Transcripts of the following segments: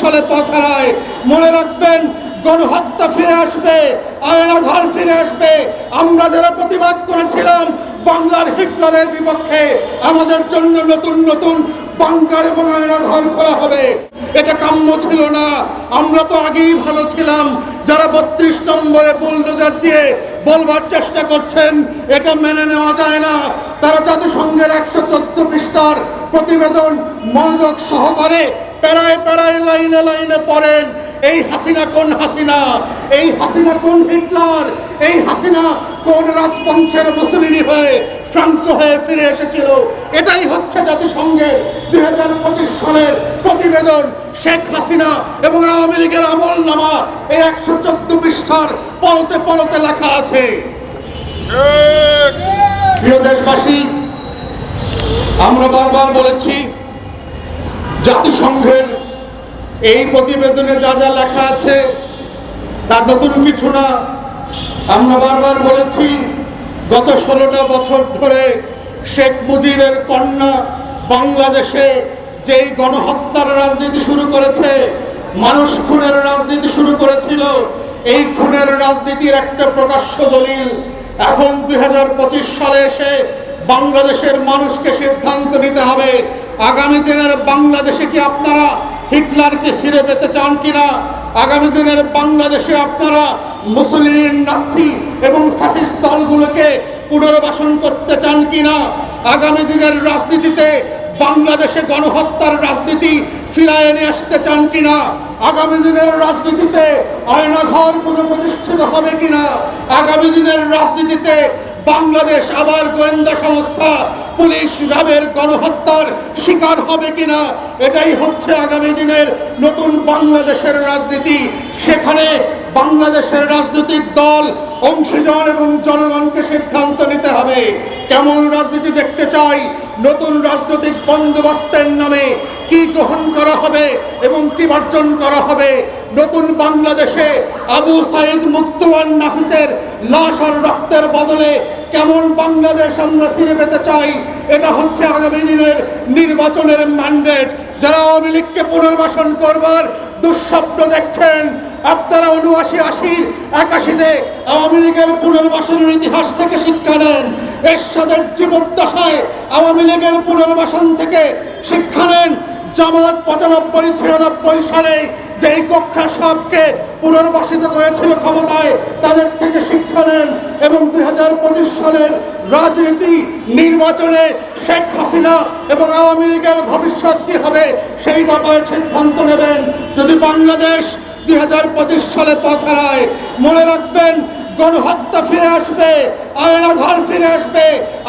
সালে পথ মনে রাখবেন, গণহত্যা ফিরে আসবে আয়না ঘর ফিরে আসবে। আমরা যারা প্রতিবাদ করেছিলাম বাংলার হিটলারের বিপক্ষে, আমাদের জন্য নতুন নতুন বাংকার এবং আয়না ঘর করা হবে। এটা কাম্য ছিল না। আমরা তো আগেই ভালো ছিলাম। যারা বত্রিশ নম্বরে বুলডোজার দিয়ে বলবার চেষ্টা করছেন, এটা মেনে নেওয়া যায় না। তারা জাতিসংঘের একশো চোদ্দ পৃষ্ঠার প্রতিবেদন মনোযোগ সহকারে প্যারায় প্যারায় লাইনে লাইনে পড়েন এই হাসিনা কোন হাসিনা? এই হাসিনা কোন হিটলার? এই হাসিনা কোন রাজবংশের মুসলিনি হয়ে শান্ত হয়ে ফিরে এসেছিল? এটাই হচ্ছে জাতিসংঘের দুই হাজার পঁচিশ সালের প্রতিবেদন শেখ হাসিনা এবং আওয়ামী লীগের আমল নামা এই একশো চোদ্দ পৃষ্ঠার পরতে পরতে লেখা আছে। প্রিয় দেশবাসী আমরা বারবার বলেছি জাতিসংঘের এই প্রতিবেদনে যা যা লেখা আছে, তা নতুন কিছু না। আমরা বারবার বলেছি, গত ষোলোটা বছর ধরে শেখ মুজিবের কন্যা বাংলাদেশে যেই গণহত্যার রাজনীতি শুরু করেছে, মানুষ খুনের রাজনীতি শুরু করেছিল, এই খুনের রাজনীতির একটা প্রকাশ্য দলিল, এখন দুই হাজার পঁচিশ সালে এসে বাংলাদেশের মানুষকে সিদ্ধান্ত নিতে হবে। আগামী দিনের বাংলাদেশে কি আপনারা হিটলারকে ফিরে পেতে চান কিনা? আগামী দিনের বাংলাদেশে আপনারা মুসলিম নাসি এবং ফ্যাসিস্ট দলগুলোকে পুনর্বাসন করতে চান কিনা? আগামী দিনের রাজনীতিতে বাংলাদেশে গণহত্যার রাজনীতি ফিরায় এনে আসতে চান কিনা? আগামী দিনের রাজনীতিতে আয়নাঘর পুনঃপ্রতিষ্ঠিত হবে কিনা? আগামী দিনের রাজনীতিতে বাংলাদেশ আবার গোয়েন্দা সংস্থা পুলিশ র্যাবের গণহত্যার শিকার হবে কিনা, এটাই হচ্ছে আগামী দিনের নতুন বাংলাদেশের রাজনীতি। সেখানে বাংলাদেশের রাজনৈতিক দল অংশীজন এবং জনগণকে সিদ্ধান্ত নিতে হবে। কেমন রাজনীতি দেখতে চাই, নতুন রাজনৈতিক বন্দোবস্তের নামে কি গ্রহণ করা হবে এবং কি বর্জন করা হবে? নতুন বাংলাদেশে আবু সাইদ মুক্তওয়ান নাফিসের লাশ আর রক্তের বদলে কেমন বাংলাদেশ আমরা ফিরে পেতে চাই, এটা হচ্ছে আগামী দিনের নির্বাচনের ম্যান্ডেট যারা আওয়ামী লীগকে পুনর্বাসন করবার দুঃস্বপ্ন দেখছেন, আপনারা উনআশি আশির একাশিতে আওয়ামী লীগের পুনর্বাসনের ইতিহাস থেকে শিক্ষা নেন। এরশাদের জীবদ্দশায় আওয়ামী লীগের পুনর্বাসন থেকে শিক্ষা নেন। জামাত পঁচানব্বই, ছিয়ানব্বই সালে যেই কক্ষা সাপকে পুনর্বাসিত করেছিল ক্ষমতায়, তাদের থেকে শিক্ষা নেন এবং সালের রাজনীতি নির্বাচনে শেখ হাসিনা এবং আওয়ামী লীগের ভবিষ্যৎ কি হবে, সেই ব্যাপারে সিদ্ধান্ত নেবেন। যদি বাংলাদেশ দুই হাজার পঁচিশ সালে পথ হারায়, মনে রাখবেন, গণহত্যা ফিরে আসবে আয়না ঘর ফিরে আসবে।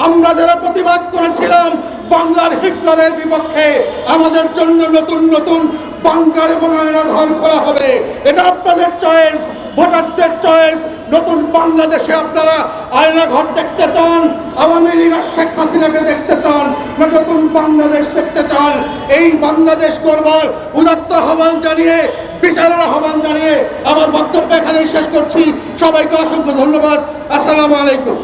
আমরা যারা প্রতিবাদ করেছিলাম, বাংলার হিটলারের বিপক্ষে, আমাদের জন্য নতুন নতুন বাংকার এবং আয়না ঘর করা হবে। এটা আপনাদের চয়েস ভোটারদের চয়েস নতুন বাংলাদেশে আপনারা আয়না ঘর দেখতে চান, আওয়ামী লীগের শেখ হাসিনাকে দেখতে চান, না নতুন বাংলাদেশ দেখতে চান। এই বাংলাদেশ করবার উদাত্ত আহ্বান জানিয়ে, বিচারের আহ্বান জানিয়ে আমার বক্তব্য এখানেই শেষ করছি। সবাইকে অসংখ্য ধন্যবাদ। আসসালামু আলাইকুম।